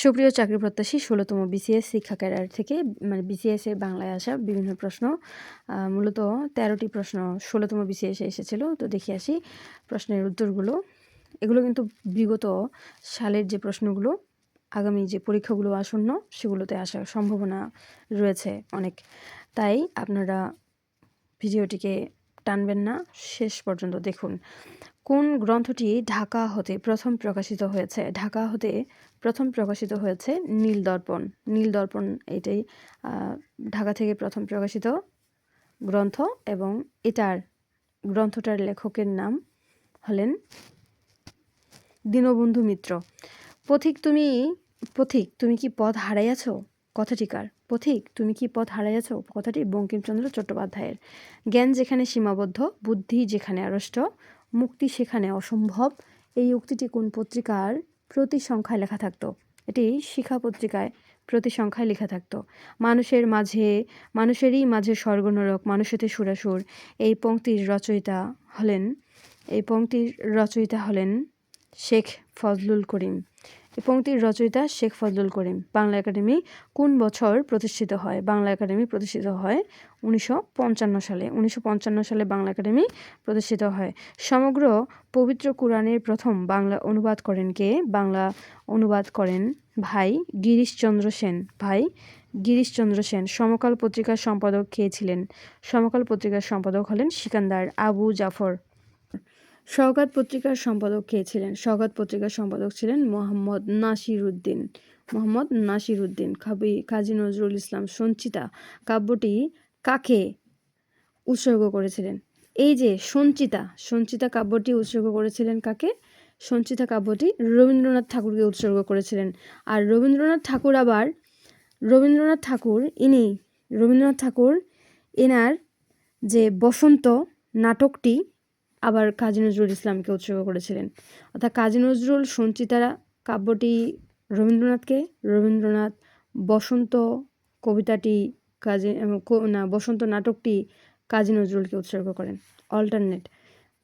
সুপ্রিয় চাকরি প্রত্যাশী, ষোলোতম বিসিএস শিক্ষা ক্যারিয়ার থেকে মানে বিসিএস এর বাংলায় আসা বিভিন্ন প্রশ্ন মূলত তেরোটি প্রশ্ন ষোলোতম বিসিএসে এসেছিল। তো দেখে আসি প্রশ্নের উত্তরগুলো। এগুলো কিন্তু বিগত সালের যে প্রশ্নগুলো, আগামী যে পরীক্ষাগুলো আসন্ন, সেগুলোতে আসার সম্ভাবনা রয়েছে অনেক। তাই আপনারা ভিডিওটিকে টানবেন না। শেষ পর্যন্ত দেখুন। কোন গ্রন্থটি ঢাকা হতে প্রথম প্রকাশিত হয়েছে? ঢাকা হতে প্রথম প্রকাশিত হয়েছে নীল দর্পণ। নীল দর্পণ এটাই ঢাকা থেকে প্রথম প্রকাশিত গ্রন্থ এবং এটার গ্রন্থটার লেখকের নাম হলেন দীনবন্ধু মিত্র। পথিক তুমি পথিক তুমি কি পথ হারাইয়াছ? কথাটিকার পথিক, তুমি কি পথ হারাইয়াছ কথাটি বঙ্কিমচন্দ্র চট্টোপাধ্যায়ের। জ্ঞান যেখানে সীমাবদ্ধ, বুদ্ধি যেখানে আড়ষ্ট, মুক্তি সেখানে অসম্ভব। এই উক্তিটি কোন পত্রিকার প্রতি সংখ্যায় লেখা থাকতো? এটি শিখা পত্রিকায় প্রতি সংখ্যায় লেখা থাকতো। মানুষের মাঝে, মানুষেরই মাঝে স্বর্গনরক মানুষেতে সুরাসুর। এই পংক্তির রচয়িতা হলেন, এই পংক্তির রচয়িতা হলেন শেখ ফজলুল করিম। এই পংক্তির রচয়িতা শেখ ফজলুল করিম। বাংলা একাডেমি কোন বছর প্রতিষ্ঠিত হয়? বাংলা একাডেমি প্রতিষ্ঠিত হয় উনিশশো পঞ্চান্ন সালে। উনিশশো পঞ্চান্ন সালে বাংলা একাডেমি প্রতিষ্ঠিত হয়। সমগ্র পবিত্র কোরআনের প্রথম বাংলা অনুবাদ করেন কে? বাংলা অনুবাদ করেন ভাই গিরিশচন্দ্র সেন। ভাই গিরিশচন্দ্র সেন। সমকাল পত্রিকার সম্পাদক কে ছিলেন? সমকাল পত্রিকার সম্পাদক হলেন সিকান্দার আবু জাফর। সওগাত পত্রিকার সম্পাদক কে ছিলেন? সওগাত পত্রিকার সম্পাদক ছিলেন মোহাম্মদ নাসির উদ্দিন মোহাম্মদ নাসির উদ্দিন কাবি কাজী নজরুল ইসলাম, সঞ্চিতা। কাব্যটি কাকে উৎসর্গ করেছিলেন? এই যে সঞ্চিতা সঞ্চিতা কাব্যটি উৎসর্গ করেছিলেন কাকে? সঞ্চিতা কাব্যটি রবীন্দ্রনাথ ঠাকুরকে উৎসর্গ করেছিলেন। আর রবীন্দ্রনাথ ঠাকুর আবার, রবীন্দ্রনাথ ঠাকুর, ইনি, রবীন্দ্রনাথ ঠাকুর, এনার যে বসন্ত নাটকটি আবার কাজী নজরুল ইসলামকে উৎসর্গ করেছিলেন। অর্থাৎ কাজী নজরুল, সঞ্চিতারা, কাব্যটি রবীন্দ্রনাথকে, রবীন্দ্রনাথ বসন্ত কবিতাটি কাজী না, বসন্ত নাটকটি কাজী নজরুলকে উৎসর্গ করেন। অল্টারনেট।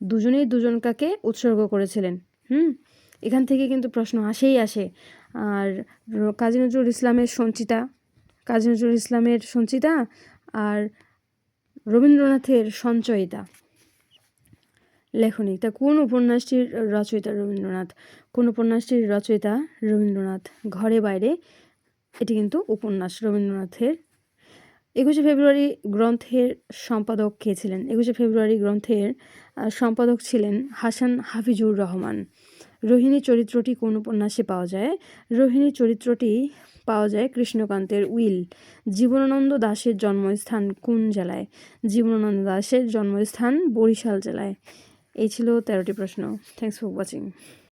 দুজনেই দুজন কাকে উৎসর্গ করেছিলেন। হুম? এখান থেকে কিন্তু প্রশ্ন আসেই আসে। আর কাজী নজরুল ইসলামের সঞ্চিতা, কাজী নজরুল ইসলামের সঞ্চিতা আর রবীন্দ্রনাথের সঞ্চয়িতা। লেখনী। তা কোন উপন্যাসটির রচয়িতা রবীন্দ্রনাথ? কোন উপন্যাসটির রচয়িতা রবীন্দ্রনাথ? ঘরে বাইরে। এটি কিন্তু উপন্যাস রবীন্দ্রনাথের। একুশে ফেব্রুয়ারি গ্রন্থের সম্পাদক কে ছিলেন? একুশে ফেব্রুয়ারি গ্রন্থের সম্পাদক ছিলেন হাসান হাফিজুর রহমান। রোহিণী চরিত্রটি কোন উপন্যাসে পাওয়া যায়? রোহিণী চরিত্রটি পাওয়া যায় কৃষ্ণকান্তের উইল। জীবনানন্দ দাশের জন্মস্থান কোন জেলায়? জীবনানন্দ দাশের জন্মস্থান বরিশাল জেলায়। এই ছিল তেরোটি প্রশ্ন। Thanks for watching